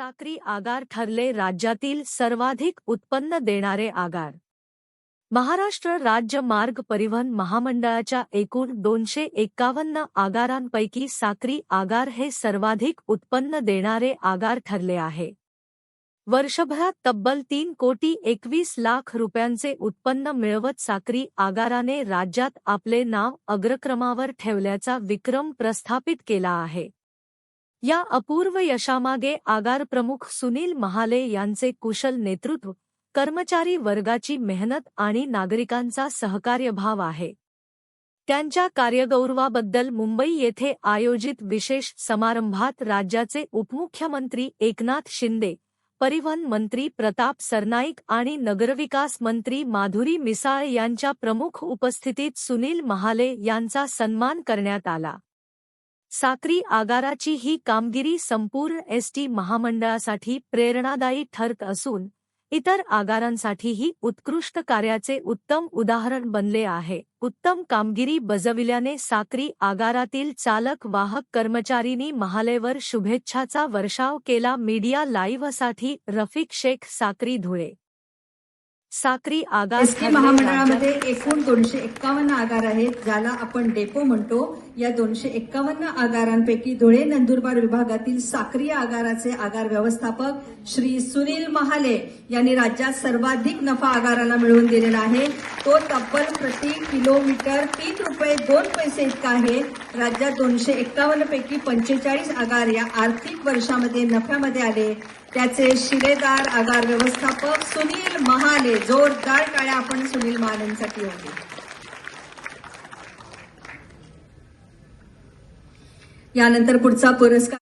साक्री आगार ठरले राज्यातील सर्वाधिक उत्पन्न देणारे आगार. महाराष्ट्र राज्य मार्ग परिवहन महामंडळाच्या एकूण दोनशे एक्कावन्न आगारांपैकी साक्री आगार हे सर्वाधिक उत्पन्न देणारे आगार ठरले आहे. वर्षभरात तब्बल तीन कोटी एकवीस लाख रुपयांचे उत्पन्न मिळवत साक्री आगाराने राज्यात आपले नाव अग्रक्रमावर ठेवल्याचा विक्रम प्रस्थापित केला आहे. या अपूर्व यशामागे आगार प्रमुख सुनील महाले यांचे कुशल नेतृत्व कर्मचारी वर्गाची मेहनत आणि नागरिकांचा सहकार्यभाव आहे. त्यांच्या कार्यगौरवाबद्दल मुंबई येथे आयोजित विशेष समारंभात राज्याचे उपमुख्यमंत्री एकनाथ शिंदे परिवहन मंत्री प्रताप सरनाईक आणि नगरविकास मंत्री माधुरी मिसाळ यांच्या प्रमुख उपस्थितीत सुनील महाले यांचा सन्मान करण्यात आला. साक्री आगाराची ही कामगिरी संपूर्ण एसटी महामंडळासाठी प्रेरणादायी ठरत असून इतर आगारांसाठीही उत्कृष्ट कार्याचे उत्तम उदाहरण बनले आहे. उत्तम कामगिरी बजविल्याने साक्री आगारातील चालक वाहक कर्मचारींनी महालेवर शुभेच्छाचा वर्षाव केला. मीडिया लाईव्हसाठी रफिक शेख साक्री धुळे. साक्री आगार एसटी महामंडळामध्ये एकूण दोनशे एक्कावन्न आगार आहेत ज्याला आपण डेपो म्हणतो. या दोनशे एक्कावन्न आगारांपैकी धुळे नंदुरबार विभागातील साक्रिय आगाराचे आगार व्यवस्थापक श्री सुनील महाले यांनी राज्यात सर्वाधिक नफा आगाराला मिळवून दिलेला आहे. तो तब्बल प्रति किलोमीटर तीन रुपये दोन पैसे इतका आहे. राज्यात दोनशे एक्कावन्न पैकी पंचेचाळीस आगार या आर्थिक वर्षामध्ये नफ्यामध्ये आले. त्याचे शिलेदार आगार व्यवस्थापक सुनील महाले जोरदार टाळ्या आपण सुनील महालेंसाठी होती. यानंतर पुढचा पुरस्कार